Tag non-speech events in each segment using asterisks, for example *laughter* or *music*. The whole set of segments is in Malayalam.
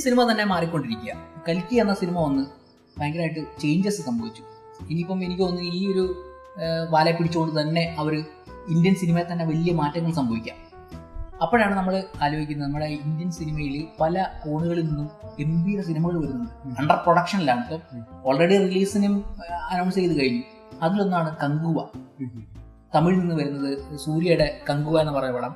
സിനിമ തന്നെ മാറിക്കൊണ്ടിരിക്കുക. കൽക്കി എന്ന സിനിമ വന്ന് ഭയങ്കരമായിട്ട് ചേഞ്ചസ് സംഭവിച്ചു. ഇനിയിപ്പം എനിക്ക് തോന്നുന്നു ഈ ഒരു വാല പിടിച്ചുകൊണ്ട് തന്നെ അവർ ഇന്ത്യൻ സിനിമയിൽ തന്നെ വലിയ മാറ്റങ്ങൾ സംഭവിക്കാം. അപ്പോഴാണ് നമ്മൾ ആലോചിക്കുന്നത് നമ്മുടെ ഇന്ത്യൻ സിനിമയിൽ പല കോണുകളിൽ നിന്നും ഗംഭീര സിനിമകൾ വരുന്നുണ്ട്. അണ്ടർ പ്രൊഡക്ഷനിലാണ് ഇപ്പം ഓൾറെഡി റിലീസിനും അനൗൺസ് ചെയ്ത് കഴിഞ്ഞു. അതിലൊന്നാണ് കങ്കുവ. തമിഴിൽ നിന്ന് വരുന്നത് സൂര്യയുടെ കങ്കുവ എന്ന് പറയുന്ന പടം.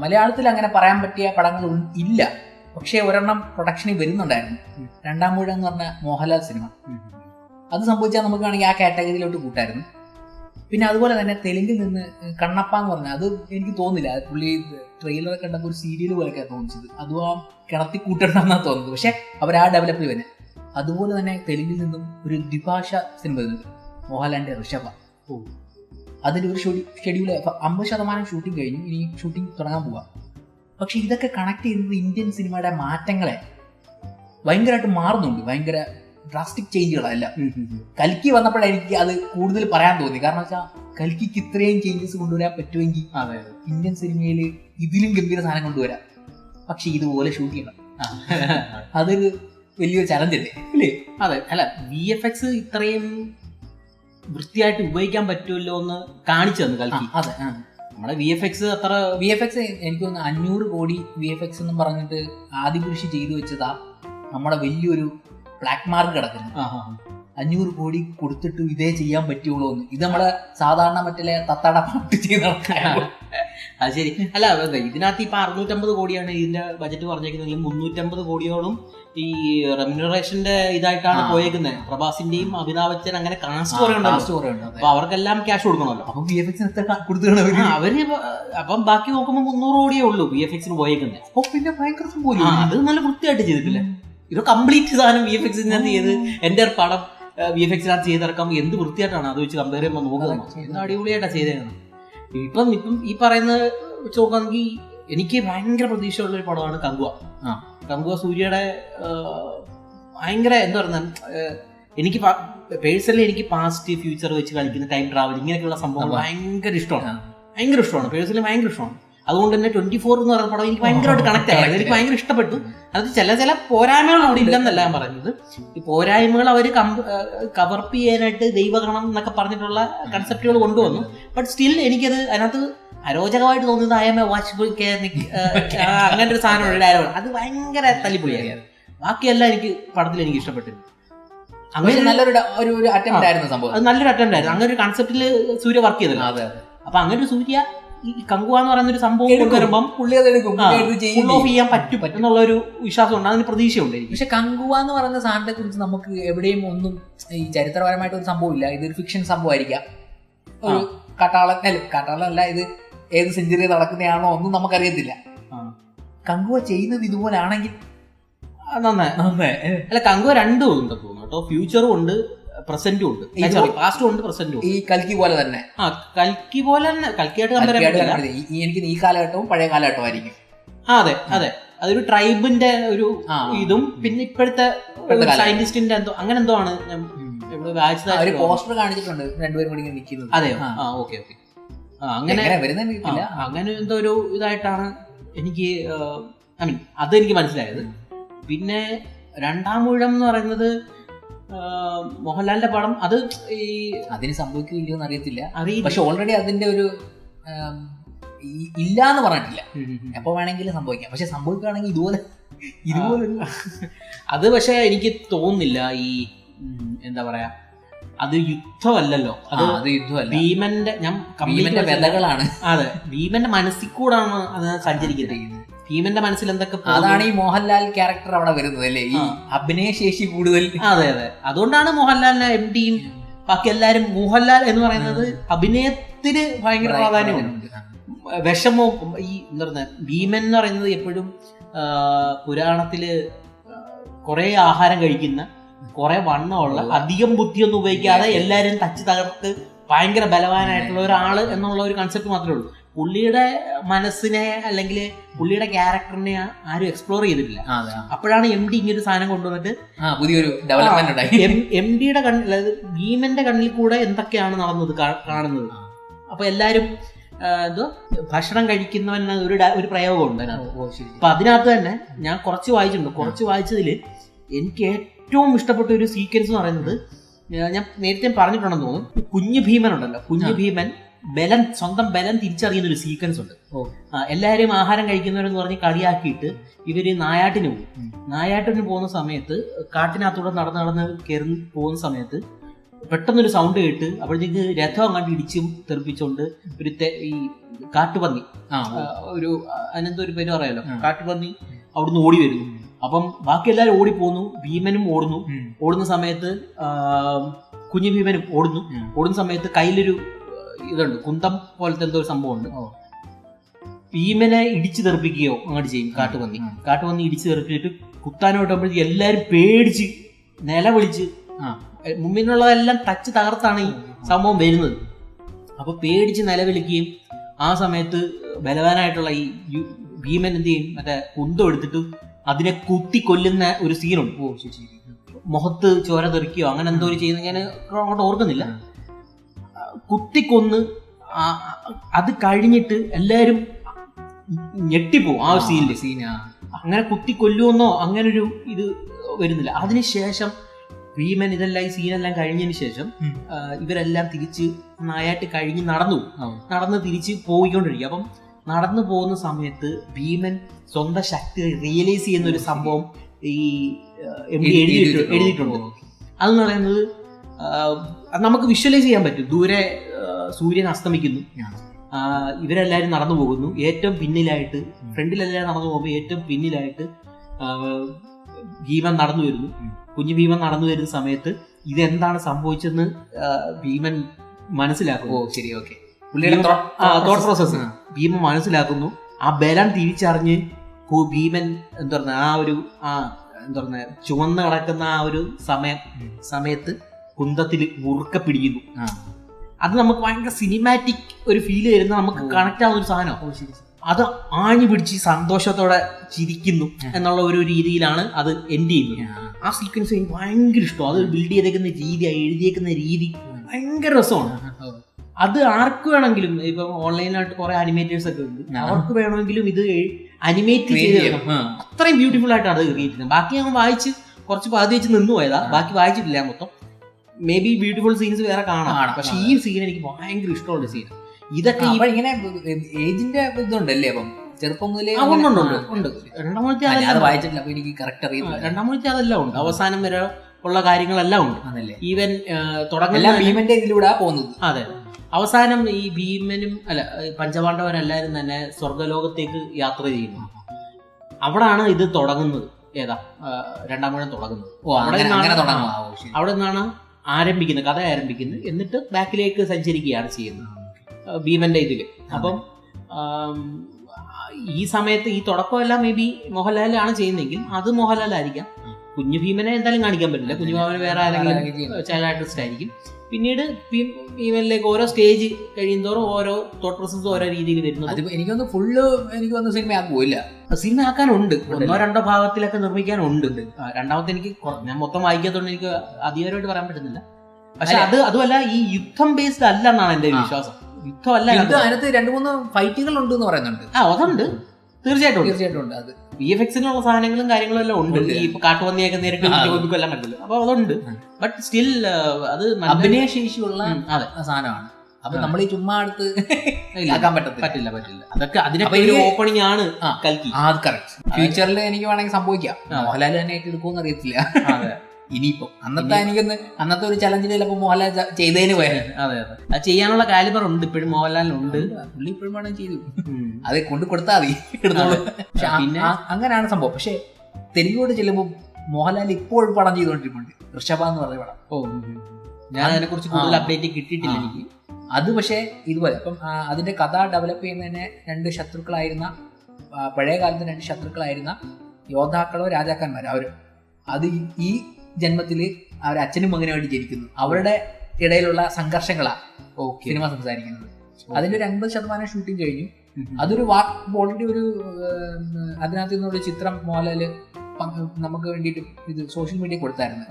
മലയാളത്തിൽ അങ്ങനെ പറയാൻ പറ്റിയ പടങ്ങൾ ഇല്ല. പക്ഷേ ഒരെണ്ണം പ്രൊഡക്ഷനിൽ വരുന്നുണ്ടായിരുന്നു. രണ്ടാം മൂഴം എന്ന് പറഞ്ഞ മോഹൻലാൽ സിനിമ. അത് സംഭവിച്ചാൽ നമുക്ക് വേണമെങ്കിൽ ആ കാറ്റഗറിയിലോട്ട് കൂട്ടായിരുന്നു. പിന്നെ അതുപോലെ തന്നെ തെലുങ്കിൽ നിന്ന് കണ്ണപ്പ എന്ന് പറഞ്ഞാൽ അത് എനിക്ക് തോന്നില്ല പുള്ളി ട്രെയിലർ കണ്ടപ്പോൾ ഒരു സീരിയൽ പോലെയൊക്കെ തോന്നിച്ചത്. അതും ആ കിണത്തി കൂട്ടണ്ടെന്നാണ് തോന്നുന്നത്. പക്ഷെ അവർ ആ ഡെവലപ്പ് തന്നെ. അതുപോലെ തന്നെ തെലുങ്കിൽ നിന്നും ഒരു ദ്വിഭാഷ സിനിമ മോഹൻലാലിന്റെ ഋഷഭ. അതിന്റെ ഒരു ഷെഡ്യൂൾ അമ്പത് ശതമാനം ഷൂട്ടിംഗ് കഴിഞ്ഞു. ഇനി ഷൂട്ടിംഗ് തുടങ്ങാൻ പോവാം. പക്ഷെ ഇതൊക്കെ കണക്ട് ചെയ്യുന്നത് ഇന്ത്യൻ സിനിമയുടെ മാറ്റങ്ങളെ ഭയങ്കരമായിട്ട് മാറുന്നുണ്ട്. ഭയങ്കര ഡ്രാസ്റ്റിക് ചേഞ്ചുകളല്ല കൽക്കി വന്നപ്പോഴെനിക്ക് അത് കൂടുതൽ പറയാൻ തോന്നി. കാരണം വെച്ചാൽ കൽക്കിക്ക് ഇത്രയും ചേഞ്ചസ് കൊണ്ടുവരാൻ പറ്റുമെങ്കിൽ അതെ ഇന്ത്യൻ സിനിമയിൽ ഇതിലും ഗംഭീര സാധനം കൊണ്ടുവരാം. പക്ഷെ ഇതുപോലെ ഷൂട്ട് ചെയ്യണം. *laughs* അതൊരു വലിയൊരു ചലഞ്ച് അല്ലേ? അല്ലേ അതെ. അല്ല വി എഫ് എക്സ് ഇത്രയും വൃത്തിയായിട്ട് ഉപയോഗിക്കാൻ പറ്റുമല്ലോ എന്ന് കാണിച്ചു തന്നു കൽക്കി. അതെ നമ്മുടെ വി എഫ് എക്സ് അത്ര വി എഫ് എക്സ് എനിക്ക് തോന്നുന്നു അഞ്ഞൂറ് കോടി വി എഫ് എക്സ് എന്നും പറഞ്ഞിട്ട് ആദ്യ കൃഷി ചെയ്തു വെച്ചതാ നമ്മുടെ വലിയൊരു ബ്ലാക്ക് മാർക്ക് കിടക്കുന്നു ആ, ആ, ആ. അഞ്ഞൂറ് കോടി കൊടുത്തിട്ട് ഇതേ ചെയ്യാൻ പറ്റുള്ളൂ എന്ന് ഇത് നമ്മളെ സാധാരണ മറ്റേ തത്തട പാട്ട് ചെയ്ത് ആൾക്കാരാണ്. അത് ശരി. അല്ല ഇതിനകത്ത് ഇപ്പൊ അറുന്നൂറ്റമ്പത് കോടിയാണ് ഇതിന്റെ ബജറ്റ് പറഞ്ഞേക്കുന്നതെങ്കിൽ മുന്നൂറ്റമ്പത് കോടിയോളം ഈ റെമ്യൂണറേഷന്റെ ഇതായിട്ടാണ്. പോയേക്കുന്നത് പ്രഭാസിന്റെയും അമിതാഭ് ബച്ചൻ അങ്ങനെ കാസ്റ്റ് കുറയുണ്ട്, അപ്പൊ അവർക്കെല്ലാം ക്യാഷ് കൊടുക്കണമല്ലോ. അപ്പൊ എഫ് എക്സിന് അവർ? അപ്പം ബാക്കി നോക്കുമ്പോൾ മുന്നൂറ് കോടിയേ ഉള്ളൂ ബി എഫ് എക്സിന് പോയേക്കുന്നത് അപ്പൊ പിന്നെ ഭയങ്കര സംഭവം അത് നല്ല വൃത്തിയായിട്ട് ചെയ്തിട്ടില്ല? ഇത് കംപ്ലീറ്റ് സാധനം ബി എഫ് എക്സിനകത്ത് ചെയ്ത് എന്റെ പടം വി എഫ് എക്സിനകത്ത് ചെയ്തിറക്കാം. എന്ത് വൃത്തിയായിട്ടാണ് അത് വെച്ച് കമ്പയർ ചെയ്യുമ്പോൾ നോക്കുന്നത് എന്ത് അടിപൊളിയായിട്ടാ ചെയ്തേക്കുന്നത്. ഇപ്പം ഇപ്പം ഈ പറയുന്ന വെച്ച് നോക്കുകയാണെങ്കിൽ എനിക്ക് ഭയങ്കര പ്രതീക്ഷയുള്ള ഒരു പടമാണ് കങ്കുവ. ആ. കങ്കുവ സൂര്യയുടെ ഭയങ്കര എന്താ പറയുന്നത് എനിക്ക് പേഴ്സണലി എനിക്ക് പാസ്റ്റ് ഫ്യൂച്ചർ വെച്ച് കളിക്കുന്ന ടൈം ട്രാവൽ ഇങ്ങനെയൊക്കെയുള്ള സംഭവം. ഭയങ്കര ഇഷ്ടമാണ്. ഭയങ്കര ഇഷ്ടമാണ്. പേഴ്സണലി ഭയങ്കര ഇഷ്ടമാണ്. അതുകൊണ്ട് തന്നെ ട്വന്റി ഫോർ എന്ന് പറയുന്ന പടം എനിക്ക് ഭയങ്കരമായിട്ട് കണക്ട് ആയത് എനിക്ക് ഭയങ്കര ഇഷ്ടപ്പെട്ടു. അത് ചില ചില പോരായ്മകൾ അവിടെ ഇല്ലെന്നല്ല ഞാൻ പറഞ്ഞത്. ഈ പോരായ്മകൾ അവർ കവർപ്പ് ചെയ്യാനായിട്ട് ദൈവഗണം എന്നൊക്കെ പറഞ്ഞിട്ടുള്ള കൺസെപ്റ്റുകൾ കൊണ്ടുവന്നു. ബട്ട് സ്റ്റിൽ എനിക്കത് അതിനകത്ത് അരോചകമായിട്ട് തോന്നുന്നത് ഐ എം എ വാച്ച് അങ്ങനെ ഒരു സാധനം ഡയലോഗ് അത് ഭയങ്കര തല്ലിപ്പൊളിയായിരുന്നു. ബാക്കിയെല്ലാം എനിക്ക് പടത്തിൽ എനിക്ക് ഇഷ്ടപ്പെട്ടു അങ്ങനെ നല്ലൊരു ഒരു അറ്റംപ്റ്റ് ആയിരുന്നു സംഭവം. അത് നല്ലൊരു അറ്റംപ്റ്റ് ആയിരുന്നു. അങ്ങനെ ഒരു കൺസെപ്റ്റിൽ സൂര്യ വർക്ക് ചെയ്തല്ലോ അതെ. അപ്പൊ അങ്ങനെ ഒരു സൂര്യ ഈ കങ്കുവ എന്ന് പറയുന്ന ഒരു സംഭവം. കൊണ്ടുവരുമ്പം പുള്ളി അത് എടുക്കും. ആ, പുള്ളി എടുത്ത് ചെയ്യും. ഫുൾ ഓഫ് ചെയ്യാൻ പറ്റും എന്നുള്ള ഒരു വിശ്വാസം ഉണ്ട് അതിന് പ്രതീക്ഷയുണ്ട് എനിക്ക്. പക്ഷെ കങ്കുവ എന്ന് പറയുന്ന സാധനത്തെ കുറിച്ച് നമുക്ക് എവിടെയും ഒന്നും ഈ ചരിത്രപരമായിട്ട് ഒരു സംഭവം ഇല്ല. ഇതൊരു ഫിക്ഷൻ സംഭവമായിരിക്കാം. ഒരു കാട്ടാളൻ അല്ല കട്ടാളല്ല ഇത് ഏത് സെഞ്ചുറി നടക്കുന്നതാണോ ഒന്നും നമുക്കറിയത്തില്ല. കങ്കുവ ചെയ്യുന്നത് ഇതുപോലെ ആണെങ്കിൽ അത് നന്നായി. അല്ല കങ്കുവ രണ്ടും ഉണ്ട് തോന്നുന്നു കേട്ടോ. ഫ്യൂച്ചറും ഉണ്ട്. പ്രസന്റും ഉണ്ട്. പാസ്റ്റും ഉണ്ട് പ്രസന്റും ഈ കൽക്കി പോലെ തന്നെ. ആ കൽക്കി പോലെ തന്നെ കൽക്കിയായിട്ട് കമ്പയർ ചെയ്യാൻ എനിക്ക് ഈ കാലഘട്ടവും പഴയ കാലഘട്ടവും ആയിരിക്കും. ആ അതെ അതെ. അതൊരു ട്രൈബിന്റെ ഒരു ഇതും പിന്നെ ഇപ്പോഴത്തെ. സയന്റിസ്റ്റിന്റെ എന്തോ അങ്ങനെ എന്തോ ആണ് ഒരു പോസ്റ്റർ കാണിച്ചിട്ടുണ്ട്. രണ്ടുപേരും കൂടി നിൽക്കുന്നത് അതെയോ? ആ. Okay okay. അങ്ങനെ അങ്ങനെ എന്തോ ഒരു ഇതായിട്ടാണ് എനിക്ക് ഐ മീൻ അത് എനിക്ക് മനസ്സിലായത് പിന്നെ രണ്ടാം ഊഴം എന്ന് പറയുന്നത് മോഹൻലാലിന്റെ പടം അത് ഈ അതിന് സംഭവിക്കില്ലയോ എന്ന് അറിയത്തില്ല. പക്ഷെ ഓൾറെഡി അതിന്റെ ഒരു ഇല്ല എന്ന് പറഞ്ഞിട്ടില്ല. എപ്പോ വേണമെങ്കിലും സംഭവിക്കാം. പക്ഷെ സംഭവിക്കുകയാണെങ്കിൽ ഇതുപോലെ ഇതുപോലെ അത് പക്ഷെ എനിക്ക് തോന്നുന്നില്ല ഈ എന്താ പറയാ അത് യുദ്ധമല്ലല്ലോ. അത് അത് യുദ്ധമല്ല. ഭീമന്റെ ഞാൻ ഭീമന്റെ. അതെ ഭീമന്റെ മനസ്സിൽ കൂടാണ് അത് സഞ്ചരിക്കുന്നത്. ഭീമന്റെ മനസ്സിൽ എന്തൊക്കെ. അതാണ് ഈ മോഹൻലാൽ ക്യാരക്ടർ അവിടെ വരുന്നത് അല്ലേ? ഈ. അഭിനയശേഷി കൂടുതൽ. അതെ അതെ. അതുകൊണ്ടാണ് മോഹൻലാലിനെ എം ഡിയും ബാക്കി എല്ലാരും മോഹൻലാൽ എന്ന് പറയുന്നത് അഭിനയത്തിന് ഭയങ്കര പ്രാധാന്യമുണ്ട്. വിഷമോ ഈ എന്താ പറയുക ഭീമൻ എന്ന് പറയുന്നത് എപ്പോഴും പുരാണത്തിൽ കുറെ ആഹാരം കഴിക്കുന്ന കുറെ വണ്ണമുള്ള അധികം ബുദ്ധിയൊന്നും ഉപയോഗിക്കാതെ എല്ലാരും തച്ച് തകർത്ത് ഭയങ്കര ബലവാനായിട്ടുള്ള ഒരാൾ എന്നുള്ള ഒരു കൺസെപ്റ്റ് മാത്രമേ ഉള്ളൂ. പുള്ളിയുടെ മനസ്സിനെ അല്ലെങ്കിൽ പുള്ളിയുടെ ക്യാരക്ടറിനെ ആരും എക്സ്പ്ലോർ ചെയ്തിട്ടില്ല. അപ്പോഴാണ് എം ഡി ഇങ്ങനെ ഒരു സാധനം കൊണ്ടുവന്നിട്ട് പുതിയൊരു ഡെവലപ്മെന്റ് എം ഡിയുടെ കണ്ണിൽ അതായത് ഭീമന്റെ കണ്ണിൽ കൂടെ എന്തൊക്കെയാണ് നടന്നത് കാണുന്നത്. അപ്പൊ എല്ലാരും എന്തോ ഭക്ഷണം കഴിക്കുന്നവൻ ഒരു ഒരു പ്രയോഗമുണ്ട് അതിനകത്ത്. ശരി അപ്പൊ അതിനകത്ത് തന്നെ ഞാൻ കുറച്ച് വായിച്ചിട്ടുണ്ട്. കുറച്ച് വായിച്ചതിൽ എനിക്ക് ഏറ്റവും ഇഷ്ടപ്പെട്ട ഒരു സീക്വൻസ് എന്ന് പറയുന്നത് ഞാൻ നേരത്തെ പറഞ്ഞിട്ടുണ്ടെന്ന് തോന്നുന്നു. കുഞ്ഞു ഭീമൻ ഉണ്ടല്ലോ. കുഞ്ഞു ഭീമൻ ബലം സ്വന്തം ബലം തിരിച്ചറിയുന്ന ഒരു സീക്വൻസ് ഉണ്ട്. ഓ. എല്ലാവരും ആഹാരം കഴിക്കുന്നവരെന്ന് പറഞ്ഞ് കളിയാക്കിയിട്ട് ഇവർ നായാട്ടിന് പോകും നായാട്ടിന് പോകുന്ന സമയത്ത് കാട്ടിനകത്തൂടെ നടന്ന് നടന്ന് കയറി പോകുന്ന സമയത്ത് പെട്ടെന്നൊരു സൗണ്ട് കേട്ട് അപ്പോഴത്തേക്ക് രഥം അങ്ങോട്ട് ഇടിച്ചും തെറിപ്പിച്ചുകൊണ്ട് ഒരു ഈ കാട്ടുപന്നി ഒരു അതിനെന്തോ ഒരു പേര് പറയാലോ. കാട്ടുപന്നി അവിടുന്ന് ഓടി വരുന്നു. അപ്പം ബാക്കി എല്ലാവരും ഓടിപ്പോന്നു ഭീമനും ഓടുന്നു. ഓടുന്ന സമയത്ത് കുഞ്ഞു ഭീമനും ഓടുന്നു. ഓടുന്ന സമയത്ത് കയ്യിലൊരു ഇതുണ്ട്. കുന്തം പോലത്തെ എന്തോ ഒരു സംഭവമുണ്ട്. ഭീമനെ ഇടിച്ചു തെറിപ്പിക്കുകയോ അങ്ങോട്ട് ചെയ്യും കാട്ടുപന്നി. കാട്ടുപന്നി ഇടിച്ചു തെറിപ്പിച്ചിട്ട് കുത്താനോട്ടുമ്പോഴേക്ക് എല്ലാവരും പേടിച്ച് നിലവിളിച്ച് ആ. മുമ്പിനുള്ളതെല്ലാം ടച്ച് തകർത്താണ് ഈ സംഭവം വരുന്നത്. അപ്പൊ പേടിച്ച് നിലവിളിക്കുകയും ആ സമയത്ത് ബലവാനായിട്ടുള്ള ഈ ഭീമൻ എന്ത് ചെയ്യും? മറ്റേ കുന്തം എടുത്തിട്ട് അതിനെ കുത്തി കൊല്ലുന്ന ഒരു സീനുണ്ട് ഓ മുഖത്ത് ചോര തെറിക്കുകയോ അങ്ങനെ എന്തോ ഒരു ചെയ്യുന്ന ഞാൻ അങ്ങോട്ട് ഓർക്കുന്നില്ല. കുത്തിക്കൊന്ന് അത് കഴിഞ്ഞിട്ട് എല്ലാവരും ഞെട്ടിപ്പോവും. ആ സീനിൽ സീനാ അങ്ങനെ കുത്തിക്കൊല്ലുമെന്നോ അങ്ങനൊരു അങ്ങനെ ഒരു ഇത് വരുന്നില്ല. അതിനുശേഷം ഭീമൻ ഇതെല്ലാം ഈ സീനെല്ലാം കഴിഞ്ഞതിന് ശേഷം ഇവരെല്ലാം തിരിച്ച് നായാട്ട് കഴിഞ്ഞ് നടന്നു. നടന്ന് തിരിച്ച് പോയിക്കൊണ്ടിരിക്കും. അപ്പം നടന്നു പോകുന്ന സമയത്ത് ഭീമൻ സ്വന്തം ശക്തി റിയലൈസ് ചെയ്യുന്ന ഒരു സംഭവം ഈ എം ഡി എഴുതിയിട്ടുണ്ട്. അതെന്ന് പറയുന്നത് നമുക്ക് വിഷ്വലൈസ് ചെയ്യാൻ പറ്റും. ദൂരെ സൂര്യൻ അസ്തമിക്കുന്നു. ഇവരെല്ലാവരും നടന്നു പോകുന്നു. ഏറ്റവും പിന്നിലായിട്ട് ഫ്രണ്ടിലെല്ലാവരും ഫ്രണ്ടിലെല്ലാം നടന്നു പോകുമ്പോൾ ഏറ്റവും പിന്നിലായിട്ട് ഭീമൻ നടന്നു വരുന്നു. കുഞ്ഞു ഭീമൻ നടന്നു വരുന്ന സമയത്ത് ഇതെന്താണ് സംഭവിച്ചെന്ന് ഭീമൻ മനസ്സിലാക്കുന്നു. ഓ ശരി ഓക്കെ തോട്ട് process. ഭീമൻ മനസ്സിലാക്കുന്നു. ആ ബലം തിരിച്ചറിഞ്ഞ് ഭീമൻ എന്താ പറയുക ആ ഒരു ആ എന്താ പറയുക ചുവന്ന് കിടക്കുന്ന ആ ഒരു സമയം സമയത്ത് കുന്തത്തിൽ മുറുക്ക പിടിക്കുന്നു. അത് നമുക്ക് ഭയങ്കര സിനിമാറ്റിക് ഒരു ഫീൽ തരുന്ന നമുക്ക്. കണക്ട് ആവുന്ന ഒരു സാധനം. അത് ആഞ്ഞു പിടിച്ച് സന്തോഷത്തോടെ ചിരിക്കുന്നു. എന്നുള്ള ഒരു രീതിയിലാണ് അത് എൻഡ് ചെയ്യുന്നത് ആ. സീക്വൻസ് എനിക്ക് ഭയങ്കര ഇഷ്ടം അത് ബിൽഡ് ചെയ്തേക്കുന്ന രീതി എഴുതിയേക്കുന്ന രീതി ഭയങ്കര രസമാണ്. അത് ആർക്ക് വേണമെങ്കിലും ഇപ്പം ഓൺലൈനായിട്ട് കുറെ അനിമേറ്റേഴ്സ് ഒക്കെ ഉണ്ട്. അവർക്ക് വേണമെങ്കിലും ഇത് അനിമേറ്റ് ചെയ്ത്. അത്രയും ബ്യൂട്ടിഫുൾ ആയിട്ടാണ് അത് ക്രിയേറ്റ് ചെയ്യുന്നത് ബാക്കി ഞാൻ വായിച്ച് കുറച്ച് പാതി വെച്ച് നിന്നു പോയതാ ബാക്കി വായിച്ചിട്ടില്ല മൊത്തം മേ ബി ബ്യൂട്ടിഫുൾ സീൻസ് വേറെ കാണാം. പക്ഷെ ഈ സീൻ എനിക്ക് ഭയങ്കര ഇഷ്ടമുള്ള സീൻ ഇതൊക്കെ ഇങ്ങനെ ഏജിന്റെ ഇതുണ്ടല്ലേ അപ്പം? ചെറുപ്പം മുതലേ ഉണ്ട്. രണ്ടാമത്തെ അതെല്ലാം വായിച്ചിട്ടില്ല അപ്പൊ എനിക്ക് കറക്റ്റ് അറിയില്ല. രണ്ടാമത്തെ അതെല്ലാം ഉണ്ട്. അവസാനം വരെ ഉള്ള കാര്യങ്ങളെല്ലാം ഉണ്ട്. ഈവൻ തുടങ്ങുന്ന ഭീമന്റെ ഇതിലൂടെ പോകുന്നത്. അതെ. അവസാനം ഈ ഭീമനും അല്ല പഞ്ചപാണ്ഡവരെല്ലാരും തന്നെ സ്വർഗലോകത്തേക്ക് യാത്ര ചെയ്യുന്നു. അവിടാണ് ഇത് തുടങ്ങുന്നത്. ഏതാ? രണ്ടാം മുഴം തുടങ്ങുന്നത്. അവിടെ നിന്നാണ് തുടങ്ങും ആ, ഓ, ശരി. അവിടെ നിന്നാണ് ആരംഭിക്കുന്നത് കഥ ആരംഭിക്കുന്നത് എന്നിട്ട് ബാക്കിലേക്ക് സഞ്ചരിക്കുകയാണ് ചെയ്യുന്നത്. ഭീമന്റെ ഇതിൽ. അപ്പം ഈ സമയത്ത് ഈ തുടക്കമെല്ലാം മേ ബി മോഹൻലാലാണ് ചെയ്യുന്നതെങ്കിൽ അത് മോഹൻലാലായിരിക്കാം കുഞ്ഞു ഭീമനെ എന്തായാലും കാണിക്കാൻ പറ്റില്ല. കുഞ്ഞു ഭീമനെ വേറെ ആരെങ്കിലും ചൈൽഡ് ആർട്ടിസ്റ്റ് ആയിരിക്കും. പിന്നീട് ഭീമനിലേക്ക് ഓരോ സ്റ്റേജ് കഴിയുമോറും ഓരോ തോട്ട് പ്രോസസ് ഓരോ രീതിയിൽ വരുന്നത്. അതിപ്പോ എനിക്കൊന്ന് ഫുള്ള് എനിക്ക് വന്ന സിനിമ പോയില്ല. സിനിമ ആക്കാനുണ്ട്. ഒന്നോ രണ്ടോ ഭാഗത്തിലൊക്കെ നിർമ്മിക്കാനുണ്ട്. രണ്ടാമത്തെ എനിക്ക് ഞാൻ മൊത്തം വായിക്കാത്തതുകൊണ്ട് എനിക്ക് അധികാരമായിട്ട് പറയാൻ പറ്റുന്നില്ല. പക്ഷെ അത് അതുമല്ല ഈ യുദ്ധം ബേസ്ഡ് അല്ല എന്നാണ് എന്റെ വിശ്വാസം. യുദ്ധമല്ല. അതിനകത്ത് രണ്ടു മൂന്ന് ഫൈറ്റുകൾ ഉണ്ട് എന്ന് പറയുന്നുണ്ട്. ആ അതുണ്ട്. തീർച്ചയായിട്ടും തീർച്ചയായിട്ടും ഉണ്ട് അത്. വി എഫ് എക്സിനുള്ള സാധനങ്ങളും കാര്യങ്ങളും എല്ലാം ഉണ്ട്. ഈ കാട്ടുപന്നിയൊക്കെ നേരിട്ട്. കൊല്ലാൻ പറ്റില്ല. അപ്പൊ അതുണ്ട്. ബട്ട് സ്റ്റിൽ അത് അഭിനയശേഷിയുള്ള അഭിനയ ശേഷിയുള്ള അതെ. സാധനമാണ്. അപ്പൊ. നമ്മൾ ഈ ചുമ്മാ അടുത്ത് ഇല്ലാക്കാൻ പറ്റത്തില്ല. പറ്റില്ല പറ്റില്ല. അതൊക്കെ അതിനെ അതിനൊക്കെ ഒരു ഓപ്പണിംഗ് ആണ് കൽക്കി. ആ അത് കറക്റ്റ് ഫ്യൂച്ചറിൽ എനിക്ക് വേണമെങ്കിൽ സംഭവിക്കാം. മോഹൻലാൽ തന്നെ ഏറ്റെടുക്കുമെന്ന് അറിയത്തില്ല. ഇനിയിപ്പോ അന്നത്തെ എനിക്കൊന്ന് അന്നത്തെ ഒരു ചലഞ്ചിൽ ചിലപ്പോ മോഹൻലാൽ ചെയ്തതിന് പോയാൽ അതെ അതെ. അത് ചെയ്യാനുള്ള കാലിബർ ഉണ്ട് ഇപ്പോഴും മോഹൻലാലിനുണ്ട് പുള്ളി ഇപ്പോഴും വേണം ചെയ്തു. അത് കൊണ്ട് കൊടുത്താൽ മതി എടുത്തോളൂ. പിന്നെ? അങ്ങനെയാണ് സംഭവം. പക്ഷെ തെലുങ്കോട് ചെല്ലുമ്പോൾ മോഹൻലാൽ ഇപ്പോഴും പടം ചെയ്തുകൊണ്ടിരിക്കുന്നുണ്ട് ഋഷഭ എന്ന് പറയുന്ന പടം. ഓ. ഞാൻ അതിനെ കുറിച്ച് കൂടുതൽ അപ്ഡേറ്റ് കിട്ടിയിട്ടില്ല എനിക്ക്. അത് പക്ഷേ ഇതുപോലെ. ഇപ്പം അതിന്റെ കഥ ഡെവലപ്പ് ചെയ്യുന്നതിന് രണ്ട് ശത്രുക്കളായിരുന്ന പഴയ കാലത്ത് രണ്ട് ശത്രുക്കളായിരുന്ന യോദ്ധാക്കളോ രാജാക്കന്മാരോ അവർ അത് ഈ- അച്ഛനും മകനും വേണ്ടി ജനിക്കുന്നു. അവരുടെ ഇടയിലുള്ള സംഘർഷങ്ങളാണ് സിനിമ സംസാരിക്കുന്നത്. അതിന്റെ ഒരു അൻപത് ശതമാനം ഷൂട്ടിംഗ് കഴിഞ്ഞു. അതൊരു വാക്ക് ഓൾറെഡി ഒരു അതിനകത്ത് നിന്നുള്ള ചിത്രം മോഹൻലാൽ നമുക്ക് വേണ്ടിയിട്ട് ഇത് സോഷ്യൽ മീഡിയ കൊടുത്തായിരുന്നു.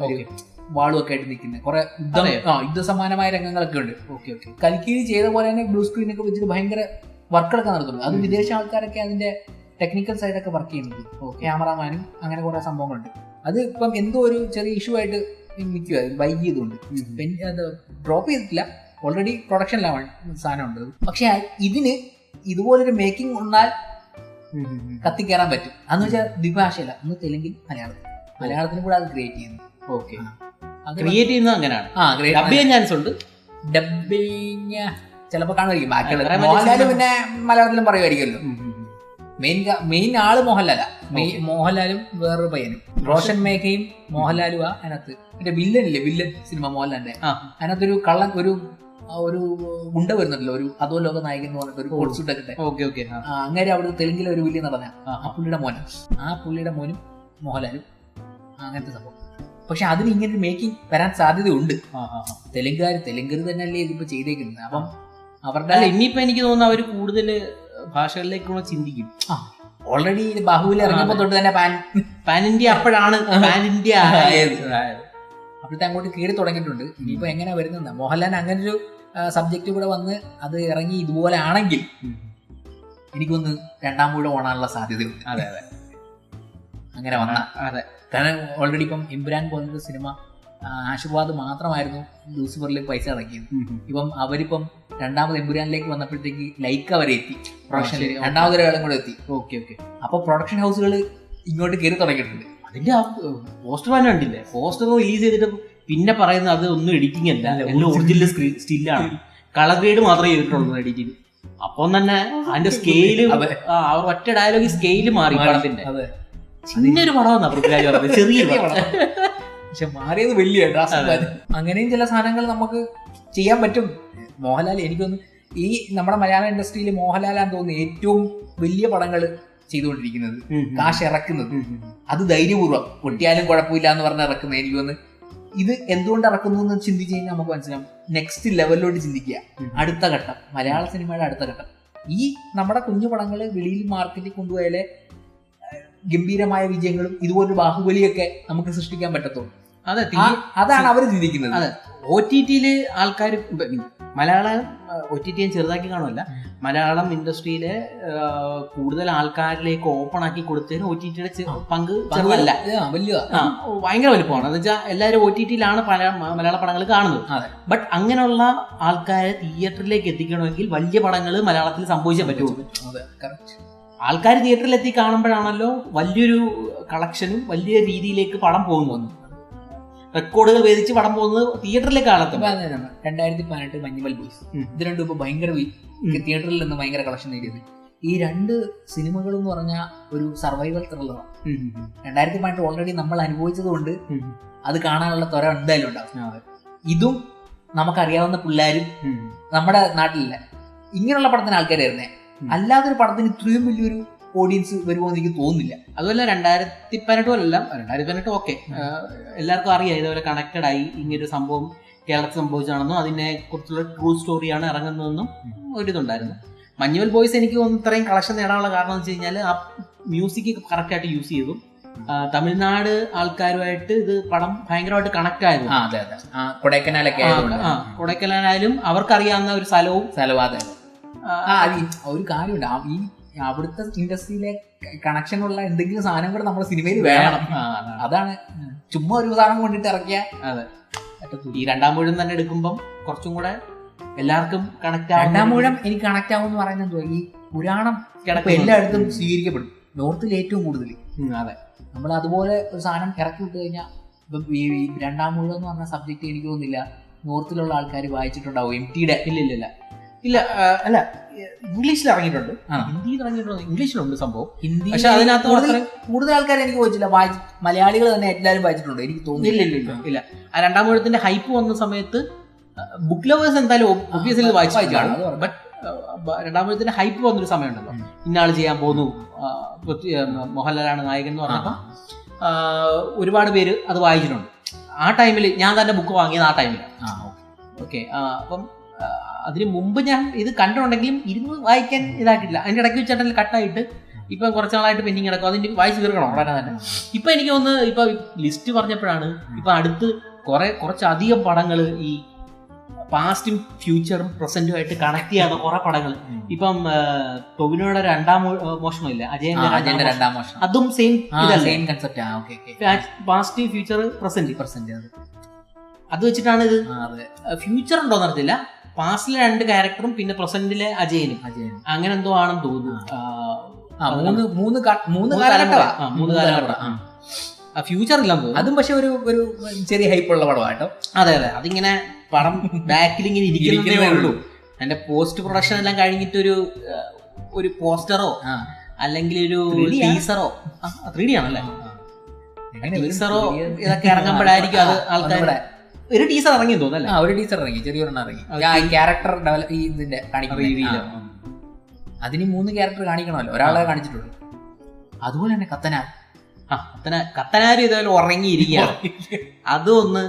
വാളുമൊക്കെ ആയിട്ട് നിൽക്കുന്നത് കുറെ യുദ്ധം സമാനമായ ആ യുദ്ധസമാനമായ രംഗങ്ങളൊക്കെ ഉണ്ട്. ഓക്കെ ഓക്കെ കൽക്കീരി ചെയ്ത പോലെ തന്നെ ബ്ലൂ സ്ക്രീൻ ഒക്കെ വെച്ചിട്ട് ഭയങ്കര വർക്കുകളൊക്കെ നടത്തുള്ളൂ അത് വിദേശ ആൾക്കാരൊക്കെ അതിന്റെ ടെക്നിക്കൽ സൈഡൊക്കെ വർക്ക് ചെയ്യുന്നുണ്ട്. ക്യാമറാമാനും അങ്ങനെ കുറെ സംഭവങ്ങളുണ്ട്. അത് ഇപ്പം എന്തോ ഒരു ചെറിയ ഇഷ്യൂ ആയിട്ട് നിൽക്കുക വൈകിയതുകൊണ്ട് പിന്നെ അത് ഡ്രോപ്പ് ചെയ്തിട്ടില്ല. ഓൾറെഡി പ്രൊഡക്ഷനിലാണ് സാധനം ഉണ്ട് പക്ഷെ ഇതിന് ഇതുപോലൊരു മേക്കിംഗ് വന്നാൽ കത്തിക്കയറാൻ പറ്റും. അന്ന് വെച്ചാൽ ദ്വിഭാഷയില്ല ഒന്ന് തെലുങ്കിൽ മലയാളത്തിൽ. മലയാളത്തിന് കൂടെ അത് ക്രിയേറ്റ് ചെയ്യുന്നു. ഓക്കെ. ക്രിയേറ്റ് ചെയ്യുന്നത് അങ്ങനെയാണ്. ആ ഡബ് ചെയ്യാൻ ചാൻസ് ഉണ്ട്. ഡബിങ് ചിലപ്പോൾ കാണുമായിരിക്കും. ബാക്കിയുള്ള പിന്നെ മലയാളത്തിലും പറയുമായിരിക്കുമല്ലോ. മെയിൻ മെയിൻ ആൾ മോഹൻലാലാ. മെയ് മോഹൻലാലും വേറൊരു പയ്യനും. റോഷൻ മേഘയും മോഹൻലാലും ആ അതിനകത്ത്. മറ്റേ വില്ലൻ ഇല്ലേ വില്ലൻ സിനിമ മോഹൻലാലിന്റെ? ആ. അതിനകത്തൊരു കള്ളൻ ഒരു ഒരു ഗുണ്ട വരുന്നുണ്ടല്ലോ ഒരു അതോ ലോക നായകൻ എന്ന് പറഞ്ഞിട്ട് ഒരു. ഓക്കെ ഓക്കെ അങ്ങനെ അവിടുത്തെ തെലുങ്കിലെ ഒരു വില്ലൻ നടന്ന. ആ പുള്ളിയുടെ മോനും. ആ പുള്ളിയുടെ മോനും മോഹൻലാലും അങ്ങനത്തെ സംഭവം. പക്ഷെ അതിന് ഇങ്ങനെ ഒരു മേക്കിംഗ് വരാൻ സാധ്യതയുണ്ട്. തെലുങ്കുകാർ തെലുങ്കർ തന്നെയല്ലേ ഇതിപ്പോ ചെയ്തേക്കുന്നത്. അപ്പം അവരുടെ അല്ല ഇനിയിപ്പോ എനിക്ക് തോന്നുന്നു അവർ കൂടുതൽ ഭാഷകളിലേക്കുള്ള ചിന്തിക്കും. ഓൾറെഡി ബാഹുബലി ഇറങ്ങിയപ്പോ തൊട്ട് തന്നെ പാൻ പാൻ ഇന്ത്യ അപ്പോഴാണ്. Pan India. അപ്പോഴത്തെ അങ്ങോട്ട് കയറി തുടങ്ങിയിട്ടുണ്ട്. ഇനിയിപ്പോ എങ്ങനെ വരുന്നത് മോഹൻലാൽ അങ്ങനെ ഒരു സബ്ജക്റ്റ് കൂടെ വന്ന് അത് ഇറങ്ങി ഇതുപോലെ ആണെങ്കിൽ എനിക്കൊന്ന് രണ്ടാം കൂടെ ഓണാനുള്ള സാധ്യതയുണ്ട്. അതെ അതെ. അങ്ങനെ വന്ന. അതെ. കാരണം ഓൾറെഡി ഇപ്പം ഇമ്രാൻ പോകുന്ന സിനിമ ആശീർവാദ് മാത്രമായിരുന്നു ലൂസിഫറിൽ പൈസ ഇറക്കിയത്. ഇപ്പം അവരിപ്പം രണ്ടാമത് എമ്പുരാനിലേക്ക് വന്നപ്പോഴത്തേക്ക് ലൈക്ക് അവരെ എത്തി. പ്രൊഡക്ഷൻ രണ്ടാമത് ഒരാളും കൂടെ എത്തി. Okay okay. അപ്പൊ പ്രൊഡക്ഷൻ ഹൗസുകൾ ഇങ്ങോട്ട് കയറി തുടങ്ങിയിട്ടുണ്ട്. അതിന്റെ പോസ്റ്റർ തന്നെ കണ്ടില്ലേ? പോസ്റ്റർ റിലീസ് ചെയ്തിട്ട് പിന്നെ പറയുന്ന അത് ഒന്നും എഡിറ്റിംഗ് അല്ല. എല്ലാം ഒറിജിനൽ സ്റ്റില്ലാണ് കളർ ഗ്രേഡ് മാത്രമേ ചെയ്തിട്ടുള്ളൂ എഡിറ്റിംഗ് അപ്പം തന്നെ അതിന്റെ സ്കെയിൽ. അവർ ഒറ്റ ഡയലോഗ് സ്കെയിൽ മാറി പടത്തിന്റെ. ചിന്നൊരു പടമാണ് പൃഥ്വിരാജ് പറഞ്ഞത്. ചെറിയൊരു പടം. പക്ഷെ മാറിയത് വലിയ. അങ്ങനെയും ചില സാധനങ്ങൾ നമുക്ക് ചെയ്യാൻ പറ്റും. മോഹൻലാൽ എനിക്കൊന്ന് ഈ നമ്മുടെ മലയാള ഇൻഡസ്ട്രിയിൽ മോഹൻലാലാന്ന് തോന്നുന്നു ഏറ്റവും വലിയ പടങ്ങൾ ചെയ്തുകൊണ്ടിരിക്കുന്നത്. കാശ് ഇറക്കുന്നത്. അത് ധൈര്യപൂർവം പൊട്ടിയാലും കുഴപ്പമില്ല എന്ന് പറഞ്ഞ് ഇറക്കുന്നത് എനിക്ക് തോന്നുന്നു. ഇത് എന്തുകൊണ്ട് ഇറക്കുന്നു എന്ന് ചിന്തിച്ചു കഴിഞ്ഞാൽ നമുക്ക് മനസ്സിലാവും. നെക്സ്റ്റ് ലെവലിലോട്ട് ചിന്തിക്കുക. അടുത്ത ഘട്ടം. മലയാള സിനിമയുടെ അടുത്ത ഘട്ടം. ഈ നമ്മുടെ കുഞ്ഞു പടങ്ങൾ വെളിയിൽ മാർക്കറ്റിൽ കൊണ്ടുപോയാലേ ഗംഭീരമായ വിജയങ്ങളും ഇതുപോലൊരു ബാഹുബലിയൊക്കെ നമുക്ക് സൃഷ്ടിക്കാൻ പറ്റത്തുള്ളൂ. അതെ അതാണ് അവർ ചിന്തിക്കുന്നത്. അതെ. ഒ ടി ടിയിൽ ആൾക്കാർ മലയാളം ഒ ടി ടി ഞാൻ ചെറുതാക്കി കാണുമല്ല മലയാളം ഇൻഡസ്ട്രിയിലെ കൂടുതൽ ആൾക്കാരിലേക്ക് ഓപ്പൺ ആക്കി കൊടുത്തതിന് ഒ ടി ടിയുടെ പങ്ക് ചെറുതല്ല. ഭയങ്കര വലുപ്പമാണ്. എന്ന് വെച്ചാൽ എല്ലാവരും ഒ ടി ടിയിലാണ് മലയാള പടങ്ങൾ കാണുന്നത്. ബട്ട് അങ്ങനെയുള്ള ആൾക്കാരെ തിയേറ്ററിലേക്ക് എത്തിക്കണമെങ്കിൽ വലിയ പടങ്ങൾ മലയാളത്തിൽ സംഭവിച്ചേ പറ്റുള്ളൂ. ആൾക്കാർ തിയേറ്ററിൽ എത്തി കാണുമ്പോഴാണല്ലോ വലിയൊരു കളക്ഷനും വലിയ രീതിയിലേക്ക് പടം പോകുന്നത്. റെക്കോർഡുകൾ വേദിച്ച് പടം പോകുന്നത് തിയേറ്ററിലേക്ക് കാലത്ത് രണ്ടായിരത്തി പതിനെട്ട് മഞ്ഞുമൽ ബോയ്സ്. ഇത് രണ്ടും ഇപ്പൊ ഭയങ്കര തിയേറ്ററിൽ നിന്ന് ഭയങ്കര കളക്ഷൻ നേടിയത്. ഈ രണ്ട് സിനിമകൾ എന്ന് പറഞ്ഞാൽ ഒരു സർവൈവൽ ത്രില്ലറാണ് രണ്ടായിരത്തി പതിനെട്ട് ഓൾറെഡി നമ്മൾ അനുഭവിച്ചത് കൊണ്ട് അത് കാണാനുള്ള ത്വര എന്തായാലും ഉണ്ടാവും. ഇതും നമുക്കറിയാവുന്ന പിള്ളേരും നമ്മുടെ നാട്ടിലില്ല. ഇങ്ങനെയുള്ള പടത്തിന് ആൾക്കാരായിരുന്നേ. അല്ലാതൊരു പടത്തിന് ഇത്രയും വലിയൊരു ഓഡിയൻസ് വരുമോ എന്ന് എനിക്ക് തോന്നുന്നില്ല. അതുപോലെ രണ്ടായിരത്തി പതിനെട്ടും അല്ല രണ്ടായിരത്തി പതിനെട്ട് ഓക്കെ എല്ലാവർക്കും അറിയാം ഇതേപോലെ കണക്റ്റഡ് ആയി ഇങ്ങനൊരു സംഭവം കേരളത്തിൽ സംഭവിച്ചാണെന്നും അതിനെ കുറിച്ചുള്ള ട്രൂ സ്റ്റോറിയാണ് ഇറങ്ങുന്നതെന്നും ഒരിതുണ്ടായിരുന്നു. മഞ്ഞുവൽ ബോയ്സ് എനിക്ക് തോന്നുന്നു ഇത്രയും കളക്ഷൻ നേടാനുള്ള കാരണം എന്ന് വെച്ച് കഴിഞ്ഞാൽ ആ മ്യൂസിക് കറക്റ്റ് ആയിട്ട് യൂസ് ചെയ്തു. തമിഴ്നാട് ആൾക്കാരുമായിട്ട് ഇത് പടം ഭയങ്കരമായിട്ട് കണക്ട് ആയത്. അതെ അതെ. കൊടൈക്കനാലൊക്കെ കൊടൈക്കനാലായാലും അവർക്കറിയാവുന്ന ഒരു സ്ഥലവും സ്ഥലവാദ ഒരു കാര്യമുണ്ട്. ഈ അവിടുത്തെ ഇൻഡസ്ട്രിയിലെ കണക്ഷൻ ഉള്ള എന്തെങ്കിലും സാധനം കൂടെ നമ്മുടെ സിനിമയിൽ വേണം. അതാണ്. ചുമ്മാ ഒരു സാധനം കൊണ്ടിട്ട് ഇറക്കിയ അതെ. ഈ രണ്ടാം മുഴുവൻ തന്നെ എടുക്കുമ്പം കുറച്ചും കൂടെ എല്ലാവർക്കും കണക്ട് ആവും രണ്ടാം മൂഴം എനിക്ക് കണക്ട് ആവും എന്ന് പറയുന്നത്? ഈ പുരാണം എല്ലായിടത്തും സ്വീകരിക്കപ്പെടും. നോർത്തിൽ ഏറ്റവും കൂടുതൽ. അതെ. നമ്മൾ അതുപോലെ ഒരു സാധനം ഇറക്കി വിട്ട് കഴിഞ്ഞാൽ ഇപ്പം ഈ ഈ രണ്ടാം മൂഴം എന്ന് പറഞ്ഞ സബ്ജക്ട് എനിക്ക് തോന്നുന്നില്ല. നോർത്തിലുള്ള ആൾക്കാർ വായിച്ചിട്ടുണ്ടാവും. എം ടിയുടെ ഇല്ല ഇല്ല ഇല്ല അല്ല ഇംഗ്ലീഷിൽ ഇറങ്ങിയിട്ടുണ്ട്. ഹിന്ദിയിൽ ഇറങ്ങിയിട്ടുണ്ട് ഇംഗ്ലീഷിലുണ്ട് സംഭവം. ഹിന്ദി പക്ഷെ അതിനകത്ത് കൂടുതൽ കൂടുതൽ ആൾക്കാർ എനിക്ക് വായിച്ചില്ല വായിച്ച് മലയാളികൾ തന്നെ എല്ലാവരും വായിച്ചിട്ടുണ്ട് എനിക്ക് തോന്നുന്നില്ല ഇല്ല ഇല്ല ആ രണ്ടാം മുഴത്തിന്റെ ഹൈപ്പ് വന്ന സമയത്ത് ബുക്ക് ലവേഴ്സ് എന്തായാലും ഒബ്വിയസ്ലി വായിച്ചാണ് ബട്ട് രണ്ടാം മുഴത്തിന്റെ ഹൈപ്പ് വന്നൊരു സമയമുണ്ടല്ലോ. ഇന്നാൾ ചെയ്യാൻ പോകുന്നു മോഹൻലാലാണ് നായകൻ എന്ന് പറഞ്ഞപ്പോൾ ഒരുപാട് പേര് അത് വായിച്ചിട്ടുണ്ട്. ആ ടൈമിൽ ഞാൻ തന്നെ ബുക്ക് വാങ്ങിയത് ആ ടൈമിൽ ഓക്കെ. അപ്പം അതിന് മുമ്പ് ഞാൻ ഇത് കണ്ടിട്ടുണ്ടെങ്കിലും ഇരുന്ന് വായിക്കാൻ ഇതാക്കില്ല അതിന്റെ ഇടയ്ക്ക് വെച്ചിട്ടുണ്ടെങ്കിൽ കട്ടായിട്ട് ഇപ്പം കുറച്ച് നാളായിട്ട് പെൻഡിങ് കിടക്കും. അതിന് വായിച്ച് തീർക്കണം? ഉടനെ തന്നെ. ഇപ്പൊ എനിക്ക് ഒന്ന് ഇപ്പം ലിസ്റ്റ് പറഞ്ഞപ്പോഴാണ് ഇപ്പൊ അടുത്ത് കുറെ കുറച്ചധികം പടങ്ങൾ ഈ പാസ്റ്റും ഫ്യൂച്ചറും പ്രസന്റും ആയിട്ട് കണക്ട് ചെയ്യാത്ത കുറെ പടങ്ങൾ. ഇപ്പം ടൊവിനോയുടെ രണ്ടാം മോഷണമില്ല? അജയന്റെ അജയന്റെ രണ്ടാം മോഷണം. അതും same same concept past future present present അത് വെച്ചിട്ടാണ് ഇത്. ഫ്യൂച്ചർ അറിയത്തില്ല. പാസ്റ്റിലെ രണ്ട് ക്യാരക്ടറും പിന്നെ പ്രസന്റിലെ അജയനും. അജയനും. അങ്ങനെ എന്തോ ആണെന്ന് തോന്നുന്നു മൂന്ന് മൂന്ന് മൂന്ന് മൂന്ന് കാലഘട്ടം. ഫ്യൂച്ചർ ഇല്ലെന്ന് തോന്നുന്നു. അതും പക്ഷെ ഒരു ഒരു ചെറിയ ഹൈപ്പ് ഉള്ള പടമാട്ടോ. അതെ അതെ. അതിങ്ങനെ പടം ബാക്കിൽ ഇങ്ങനെ ഇരിക്കുന്നതേ ഉള്ളൂ. എന്റെ പോസ്റ്റ് പ്രൊഡക്ഷൻ എല്ലാം കഴിഞ്ഞിട്ട് ഒരു ഒരു പോസ്റ്ററോ അല്ലെങ്കിൽ ഒരു ടീസറോ ത്രീ ഡി ആണല്ലേ? ടീസറോ ഇതൊക്കെ ഇറങ്ങുമ്പോഴായിരിക്കും അത് ആ, *laughs* ആൾക്കാർ ഒന്നുകൂടെ. ഒരു ടീസർ ഇറങ്ങി തോന്നല്ലേ ആ ഒരു ടീസർ ഇറങ്ങി ചെറിയൊരെണ്ണം ഇറങ്ങി. ക്യാരക്ടർ ഡെവലപ്പ് ഇതിന്റെ. അതിന് മൂന്ന് ക്യാരക്ടർ കാണിക്കണമല്ലോ. ഒരാളെ കാണിച്ചിട്ടുള്ളൂ. അതുപോലെ തന്നെ കത്തനാർ. കത്തന കത്തനാരി ഇതുപോലെ ഉറങ്ങിയിരിക്കുകയാണ്. അതൊന്ന്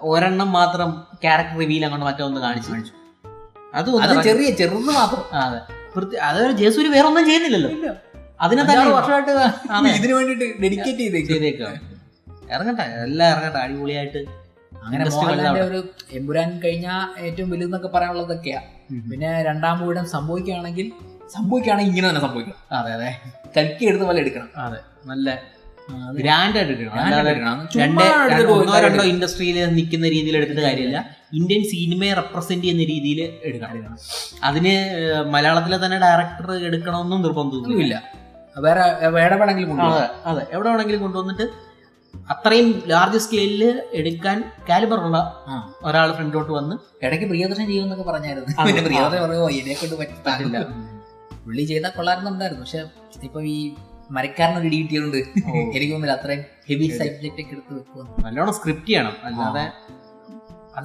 ഒരെണ്ണം മാത്രം ക്യാരക്ടർ റിവീൽ അങ്ങോട്ട് മറ്റോ ഒന്ന് കാണിച്ചു. കാണിച്ചു. അതും ചെറിയ ചെറുത് മാത്രം. അതെ. അതൊരു ജയസൂരി വേറെ ഒന്നും ചെയ്യുന്നില്ലല്ലോ. അതിനെ തന്നെ വർഷമായിട്ട് ഇതിനു വേണ്ടിട്ട് ഡെഡിക്കേറ്റ് ചെയ്തേക്കാം ഇറങ്ങട്ടെ എല്ലാം ഇറങ്ങട്ടെ. അടിപൊളിയായിട്ട് അങ്ങനെ മോഹൻലാലിന്റെ ഒരു എമ്പുരാൻ കഴിഞ്ഞ ഏറ്റവും വലുതെന്നൊക്കെ പറയാനുള്ളതൊക്കെയാ. പിന്നെ രണ്ടാം വീടം സംഭവിക്കുകയാണെങ്കിൽ സംഭവിക്കുകയാണെങ്കിൽ ഇങ്ങനെ തന്നെ സംഭവിക്കണം. അതെ അതെ. കൽക്കി എടുത്ത പോലെ എടുക്കണം. അതെ നല്ല ഗ്രാൻഡ് ആയിട്ട് എടുക്കണം. രണ്ട് ഇൻഡസ്ട്രിയിൽ നിൽക്കുന്ന രീതിയിൽ എടുക്കേണ്ട കാര്യമില്ല. ഇന്ത്യൻ സിനിമയെ റെപ്രസെന്റ് ചെയ്യുന്ന രീതിയിൽ എടുക്കണം. അതിന് മലയാളത്തിലെ തന്നെ ഡയറക്ടർ എടുക്കണമെന്നും നിർബന്ധമൊന്നുമില്ല. വേറെ എവിടെ വേണമെങ്കിലും അതെ. എവിടെ വേണമെങ്കിലും കൊണ്ടുവന്നിട്ട് അത്രയും ലാർജ് സ്കെയിലിൽ എടുക്കാൻ കാലിബർ ഉള്ള ഒരാൾ ഫ്രണ്ടിലോട്ട് വന്ന് ഇടയ്ക്ക് പ്രിയദർശൻ ചെയ്യുമെന്നൊക്കെ പറഞ്ഞായിരുന്നു. പിന്നെ. പ്രിയദർശൻ പറയുമോ ഇതിനെ കൊണ്ട് പറ്റില്ല. പുള്ളി ചെയ്താൽ കൊള്ളാറുന്നുണ്ടായിരുന്നു പക്ഷെ ഇപ്പൊ ഈ മരക്കാരനൊരു ഇടി കിട്ടിയതുകൊണ്ട് എനിക്ക് തോന്നുന്നില്ല അത്രയും ഹെവി സബ്ജക്റ്റ് ഒക്കെ എടുത്ത് വെക്കുക നല്ലോണം സ്ക്രിപ്റ്റ് ചെയ്യണം. അല്ലാതെ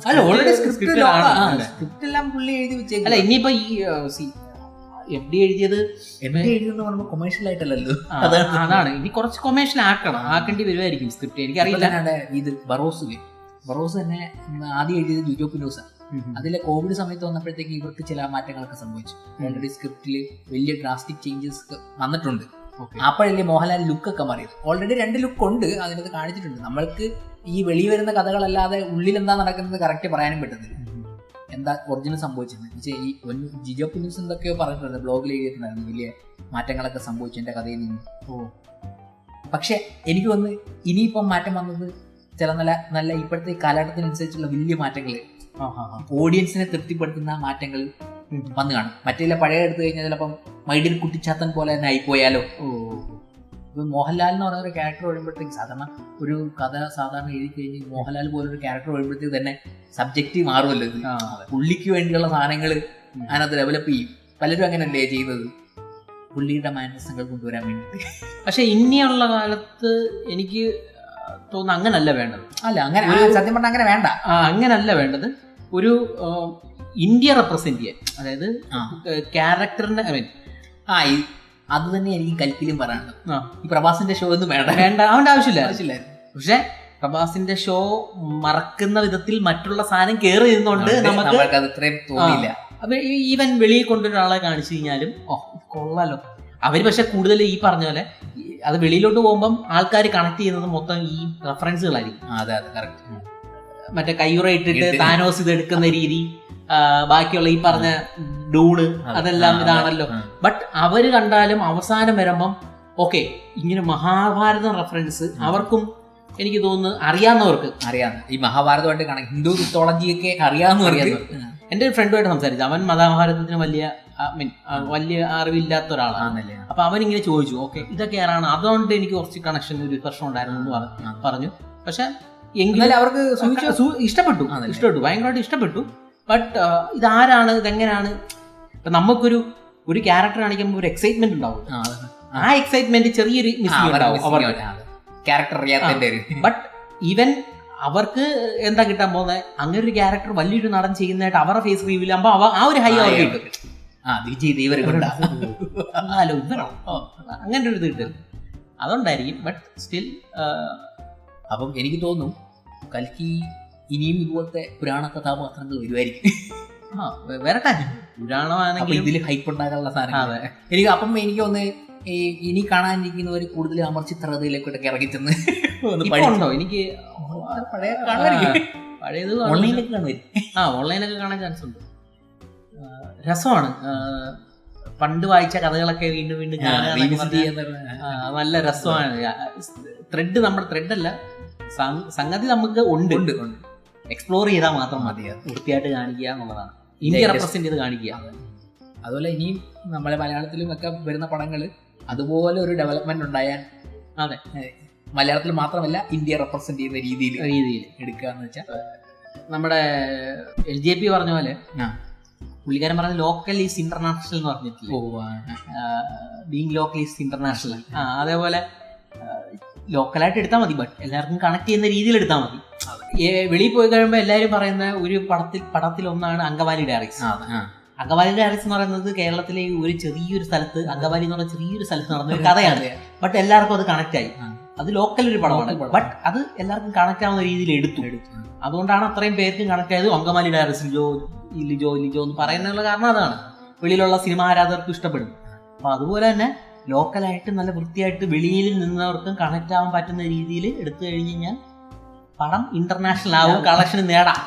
അല്ല ഓൾറെഡി സ്ക്രിപ്റ്റ്. അല്ലേ? സ്ക്രിപ്റ്റ് എല്ലാം പുള്ളി എഴുതി അല്ല വെച്ചേക്കല്ല ഇനിയിപ്പോ ഈ എഫ് ഡി എഴുതിയത്? എം ഡി എഴുതിയെന്ന് പറയുമ്പോൾ കൊമേഴ്ഷ്യൽ ആയിട്ടല്ലല്ലോ. അതാണ്. ഇനി കുറച്ച് കൊമേഴ്ഷ്യൽ ആക്കണം. ആക്കേണ്ടി വരുമായിരിക്കും സ്ക്രിപ്റ്റ് എനിക്ക് അറിയില്ല ഇത് ബറോസ് ബറോസ് തന്നെ ആദ്യം എഴുതിയത് ജുജോപ്പ് ന്യൂസാണ് അതിലെ കോവിഡ് സമയത്ത് വന്നപ്പോഴത്തേക്ക് ഇവർക്ക് ചില മാറ്റങ്ങളൊക്കെ സംഭവിച്ചു. ഓൾറെഡി സ്ക്രിപ്റ്റിൽ വലിയ ഡ്രാസ്റ്റിക് ചേഞ്ചസ് വന്നിട്ടുണ്ട്. അപ്പോഴല്ലേ മോഹൻലാൽ ലുക്കൊക്കെ മാറിയത്. ഓൾറെഡി രണ്ട് ലുക്ക് ഉണ്ട് അതിനകത്ത് കാണിച്ചിട്ടുണ്ട്. നമ്മൾക്ക് ഈ വെളി വരുന്ന കഥകളല്ലാതെ ഉള്ളിൽ എന്താ നടക്കുന്നത് കറക്റ്റ് പറയാനും പറ്റത്തില്ല. എന്താ ഒറിജിനൽ സംഭവിച്ചത്? വെച്ചാൽ ഈ ജിജോ പുനൂസ് എന്തൊക്കെയോ പറഞ്ഞിട്ടുണ്ട്. ബ്ലോഗിൽ എഴുതിയിട്ടുണ്ടായിരുന്നു വലിയ മാറ്റങ്ങളൊക്കെ സംഭവിച്ചു എന്റെ കഥയിൽ നിന്ന്. ഓ. പക്ഷെ എനിക്ക് വന്ന് ഇനിയിപ്പം മാറ്റം വന്നത് ചില നല്ല നല്ല ഇപ്പോഴത്തെ കാലഘട്ടത്തിനനുസരിച്ചുള്ള വലിയ മാറ്റങ്ങൾ. ഓഡിയൻസിനെ തൃപ്തിപ്പെടുത്തുന്ന മാറ്റങ്ങൾ വന്നു കാണും. മറ്റേ പഴയ എടുത്തു കഴിഞ്ഞാൽ ചിലപ്പം മൈഡിൽ കുട്ടിച്ചാത്തൻ പോലെ തന്നെ ആയിപ്പോയാലോ? ഇപ്പൊ മോഹൻലാൽ എന്ന് പറയുന്ന ഒരു ക്യാരക്ടർ വരുമ്പോഴത്തേക്ക് സാധാരണ ഒരു കഥ സാധാരണ എഴുതി കഴിഞ്ഞ് മോഹൻലാൽ പോലൊരു ക്യാരക്ടർ വരുമ്പോഴത്തേക്ക് തന്നെ സബ്ജക്റ്റ് മാറുമല്ലോ ഇത്. പുള്ളിക്ക് വേണ്ടിയുള്ള സാധനങ്ങൾ അതിനകത്ത് ഡെവലപ്പ് ചെയ്യും. പലരും അങ്ങനെയല്ലേ ചെയ്യുന്നത്? പുള്ളിയുടെ മാനസങ്ങൾ കൊണ്ടുവരാൻ വേണ്ടി പക്ഷെ ഇനിയുള്ള കാലത്ത് എനിക്ക് തോന്നുന്നു അങ്ങനല്ല വേണ്ടത്. അല്ല അങ്ങനെ സത്യം പറഞ്ഞാൽ അങ്ങനെ വേണ്ട. അങ്ങനല്ല വേണ്ടത്. ഒരു ഇന്ത്യ റെപ്രസെന്റ് ചെയ്യാൻ. അതായത്. ക്യാരക്ടറിന്റെ ഐ മീൻ ആ അത് തന്നെ എനിക്ക് കൽക്കിലും പറയാനുള്ളത്. ഈ പ്രഭാസിന്റെ ഷോ ഒന്നും വേണ്ട. വേണ്ട അവന്റെ ആവശ്യമില്ല. ആവശ്യമില്ലായിരുന്നു പക്ഷെ പ്രഭാസിന്റെ ഷോ മറക്കുന്ന വിധത്തിൽ മറ്റുള്ള സാധനം കയറി ഇരുന്നുകൊണ്ട് നമുക്ക് അത് ഇത്രയും തോന്നിയില്ല. അപ്പൊ ഈവൻ വെളിയിൽ കൊണ്ടൊരാളെ കാണിച്ചു കഴിഞ്ഞാലും ഓ കൊള്ളാലോ. അവർ പക്ഷെ കൂടുതൽ ഈ പറഞ്ഞ പോലെ അത് വെളിയിലോട്ട് പോകുമ്പം ആൾക്കാർ കണക്ട് ചെയ്യുന്നത് മൊത്തം ഈ റെഫറൻസുകളായിരിക്കും അതെ അതെ കറക്റ്റ് മറ്റേ കയ്യുറ ഇട്ടിട്ട് ഇട്ട്. താനോസ് ഇത് എടുക്കുന്ന രീതി ബാക്കിയുള്ള ഈ പറഞ്ഞ ഡൂണ് അതെല്ലാം ഇതാണല്ലോ. ബട്ട് അവർ കണ്ടാലും അവസാനം വരുമ്പം ഓക്കെ ഇങ്ങനെ മഹാഭാരതം റെഫറൻസ് അവർക്കും എനിക്ക് തോന്നുന്നു അറിയാവുന്നവർക്ക്. അറിയാം. ഈ മഹാഭാരതമായിട്ട് കണക്ക് ഹിന്ദു മിത്തോളജിയൊക്കെ അറിയാവുന്നവർക്ക്. എന്റെ ഒരു ഫ്രണ്ടുമായിട്ട് സംസാരിച്ചു. അവൻ മഹാഭാരതത്തിന് വലിയ മീൻ വലിയ അറിവില്ലാത്ത ഒരാളാണ്. അപ്പൊ അവൻ ഇങ്ങനെ ചോദിച്ചു ഓക്കെ ഇതൊക്കെ ആരാണ്? അതുകൊണ്ട് എനിക്ക് കുറച്ച് കണക്ഷൻ ഒരു പ്രശ്നം ഉണ്ടായിരുന്നു എന്ന് പറഞ്ഞു. പക്ഷെ എങ്കിലും അവർക്ക് ഇഷ്ടപ്പെട്ടു. ഇഷ്ടപ്പെട്ടു. ഭയങ്കരമായിട്ട് ഇഷ്ടപ്പെട്ടു. ബട്ട് ഇതാരാണ്? ഇതെങ്ങനെയാണ് ഇപ്പൊ നമുക്കൊരു ഒരു ക്യാരക്ടർ കാണിക്കുമ്പോൾ ഒരു എക്സൈറ്റ്മെന്റ് ഉണ്ടാവും. ആ എക്സൈറ്റ്മെന്റ് ചെറിയൊരു ക്യാരക്ടർ ബട്ട് ഈവൻ അവർക്ക്. എന്താ കിട്ടാൻ പോകുന്നത് അങ്ങനെ ഒരു ക്യാരക്ടർ വലിയൊരു നടൻ ചെയ്യുന്നതായിട്ട് അവരുടെ ഫേസ് റിവ്യൂ ആകുമ്പോൾ അവ ആ ഒരു ഹൈ അവർ കിട്ടും. *laughs* അങ്ങനെ ഒരു ഇത് കിട്ടും. അതുകൊണ്ടായിരിക്കും. ബട്ട് സ്റ്റിൽ അപ്പം എനിക്ക് തോന്നും കൽക്കി ഇനിയും ഇതുപോലത്തെ പുരാണ കഥാപാത്രങ്ങൾ വരുമായിരിക്കും ആ വരട്ടെ പുരാണമാണെങ്കിൽ ഇതിൽ ഹൈപ്പ് ഉണ്ടാകാനുള്ള സാധനം എനിക്ക് അപ്പം എനിക്ക് ഒന്ന് ഈ ഇനി കാണാനിരിക്കുന്നവർ കൂടുതൽ അമർച്ചിത്രതയിലേക്കൊക്കെ ഇറങ്ങി ചെന്ന് ഉണ്ടോ? എനിക്ക് പഴയ പഴയത് ഓൺലൈനിലൊക്കെ കാണുമായിരിക്കും ആ ഓൺലൈനൊക്കെ കാണാൻ ചാൻസ് ഉണ്ട്. രസമാണ്. പണ്ട് വായിച്ച കഥകളൊക്കെ വീണ്ടും വീണ്ടും നല്ല രസമാണ്. ത്രെഡ് നമ്മുടെ ത്രെഡ് അല്ല. സംഗതി നമുക്ക് ഉണ്ട്. ഉണ്ട് ഉണ്ട്. എക്സ്പ്ലോർ ചെയ്താൽ മാത്രം മതി. വൃത്തിയായിട്ട് കാണിക്കുക എന്നുള്ളതാണ്. ഇന്ത്യ റെപ്രസെന്റ് ചെയ്ത് കാണിക്കുക. അതുപോലെ ഇനിയും നമ്മളെ മലയാളത്തിലും ഒക്കെ വരുന്ന പടങ്ങൾ അതുപോലെ ഒരു ഡെവലപ്മെന്റ് ഉണ്ടായാൽ അതെ. മലയാളത്തിൽ മാത്രമല്ല ഇന്ത്യ റെപ്രസെന്റ് ചെയ്യുന്ന രീതിയിൽ രീതിയിൽ. എടുക്കുക എന്ന് വെച്ചാൽ നമ്മുടെ എൽ ജെ പി പറഞ്ഞ പോലെ. പുള്ളിക്കാരൻ പറഞ്ഞ ലോക്കൽ ഈസ് ഇന്റർനാഷണൽ എന്ന് പറഞ്ഞിട്ടില്ല? ബീങ് ലോക്കൽ ഈസ് ഇന്റർനാഷണൽ ആ അതേപോലെ ലോക്കലായിട്ട് എടുത്താൽ മതി ബട്ട് എല്ലാവർക്കും കണക്ട് ചെയ്യുന്ന രീതിയിൽ എടുത്താൽ മതി. വെളിയിൽ പോയി കഴിയുമ്പോൾ എല്ലാവരും പറയുന്ന ഒരു പടത്തിൽ പടത്തിൽ ഒന്നാണ് അങ്കവാലി ഡയറക്സ് അങ്കവാലി ഡയറീസ് എന്ന് പറയുന്നത് കേരളത്തിലെ ഒരു ചെറിയൊരു സ്ഥലത്ത് അങ്കവാലി എന്ന് പറഞ്ഞ ചെറിയൊരു സ്ഥലത്ത് നടന്ന ഒരു കഥയാണ്. ബട്ട് എല്ലാവർക്കും അത് കണക്ട് ആയി. അത് ലോക്കൽ ഒരു പടമാണ്. ബട്ട് അത് എല്ലാവർക്കും കണക്ട് ആവുന്ന രീതിയിൽ എടുത്തു. അതുകൊണ്ടാണ് അത്രയും പേർക്കും കണക്ട് ആയത് അങ്കമാലി ഡയറക്സ് ലിജോ ലിജോ ലിജോ എന്ന് പറയുന്നതിനുള്ള കാരണം അതാണ്. വെളിയിലുള്ള സിനിമ ആരാധകർക്ക് ഇഷ്ടപ്പെടും. അപ്പൊ അതുപോലെ തന്നെ ലോക്കലായിട്ട് നല്ല വൃത്തിയായിട്ട് വെളിയിൽ നിന്നവർക്കും കണക്ട് ആവാൻ പറ്റുന്ന രീതിയിൽ എടുത്തു കഴിഞ്ഞ് കഴിഞ്ഞാൽ പണം ഇന്റർനാഷണൽ ആവും കളക്ഷൻ നേടാം.